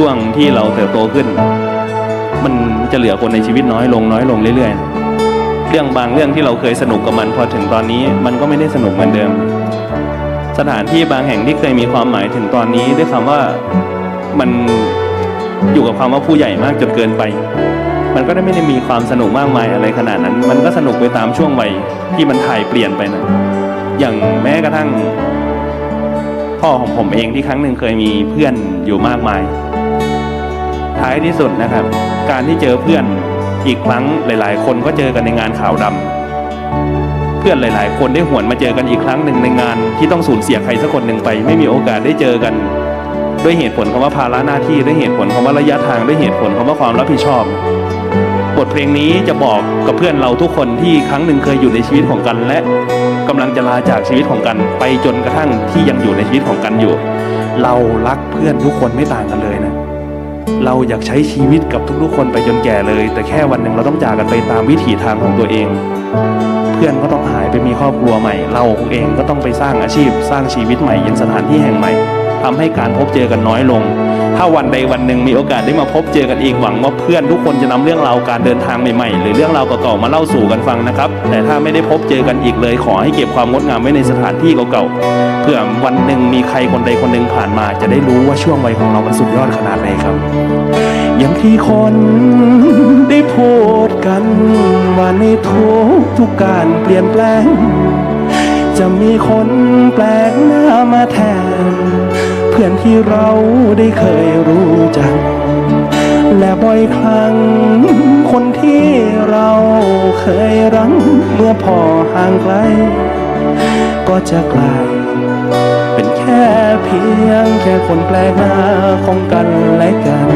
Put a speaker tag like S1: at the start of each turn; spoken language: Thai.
S1: ช่วงที่เราเติบโตขึ้น มันจะเหลือคนในชีวิตน้อยลงน้อยลงเรื่อยๆ เรื่องบางเรื่องที่เราเคยสนุกกับมันพอถึงตอนนี้มันก็ไม่ได้สนุกเหมือนเดิม สถานที่บางแห่งที่เคยมีความหมายถึงตอนนี้ด้วยคำว่ามันอยู่กับความว่าผู้ใหญ่มากจนเกินไป มันก็ได้ไม่ได้มีความสนุกมากมายอะไรขนาดนั้น มันก็สนุกไปตามช่วงวัยที่มันถ่ายเปลี่ยนไปนะอย่างแม้กระทั่งพ่อของผมเองที่ครั้งหนึ่งเคยมีเพื่อนอยู่มากมาย ท้ายที่สุดนะครับ การที่เจอเพื่อนอีกครั้งหลาย ๆ คนก็เจอกันในงานขาวดำเพื่อนหลาย ๆ คนได้หวนมาเจอกันอีกครั้งหนึ่งในงาน ที่ต้องสูญเสียใครสักคนหนึ่งไป ไม่มีโอกาสได้เจอกัน ด้วยเหตุผลคำว่าภาระหน้าที่ด้วยเหตุผลคำว่าระยะทางด้วยเหตุผลคำว่าความรับผิดชอบบทเพลงนี้จะบอกกับเพื่อนเราทุกคนที่ครั้งหนึ่งเคยอยู่ในชีวิตของกัน และกำลังจะลาจากชีวิตของกัน ไปจนกระทั่งที่ยังอยู่ในชีวิตของกันอยู่ เรารักเพื่อนทุกคนไม่ต่างกันเลยนะ เราอยากใช้ชีวิตกับทุกๆ คนไปจนแก่เลย แต่แค่วันหนึ่งเราต้องจากกันไปตามวิถีทางของตัวเอง เพื่อนก็ต้องหายไปมีครอบครัวใหม่ เราเองก็ต้องไปสร้างอาชีพ สร้างชีวิตใหม่ยังสถานที่แห่งใหม่ทำให้การพบเจอกันน้อยลง ถ้าวันใดวันหนึ่งมีโอกาสได้มาพบเจอกันอีกหวังว่าเพื่อนทุกคนจะนำเรื่องราวการเดินทางใหม่ๆ หรือเรื่องราวเก่าๆมาเล่าสู่กันฟังนะครับ แต่ถ้าไม่ได้พบเจอกันอีกเลย ขอให้เก็บความงดงามไว้ในสถานที่เก่าๆเพื่อวันหนึ่งมีใครคนใดคนหนึ่งผ่านมา จะได้รู้ว่าช่วงวัยของเรามันสุดยอดขนาดไหนครับ อย่างที่คนได้พูดกันว่าในทุกทุกการเปลี่ยนแปลง จะมีคนแปลกหน้ามาแทน พื่อนที่เราได้เคยรู้จัก และบ่อยครั้ง คนที่เราเคยรัง เมื่อพอห่างไกล ก็จะกลาย เป็นแค่เพียงแค่คนแปลกหน้าของกันและกัน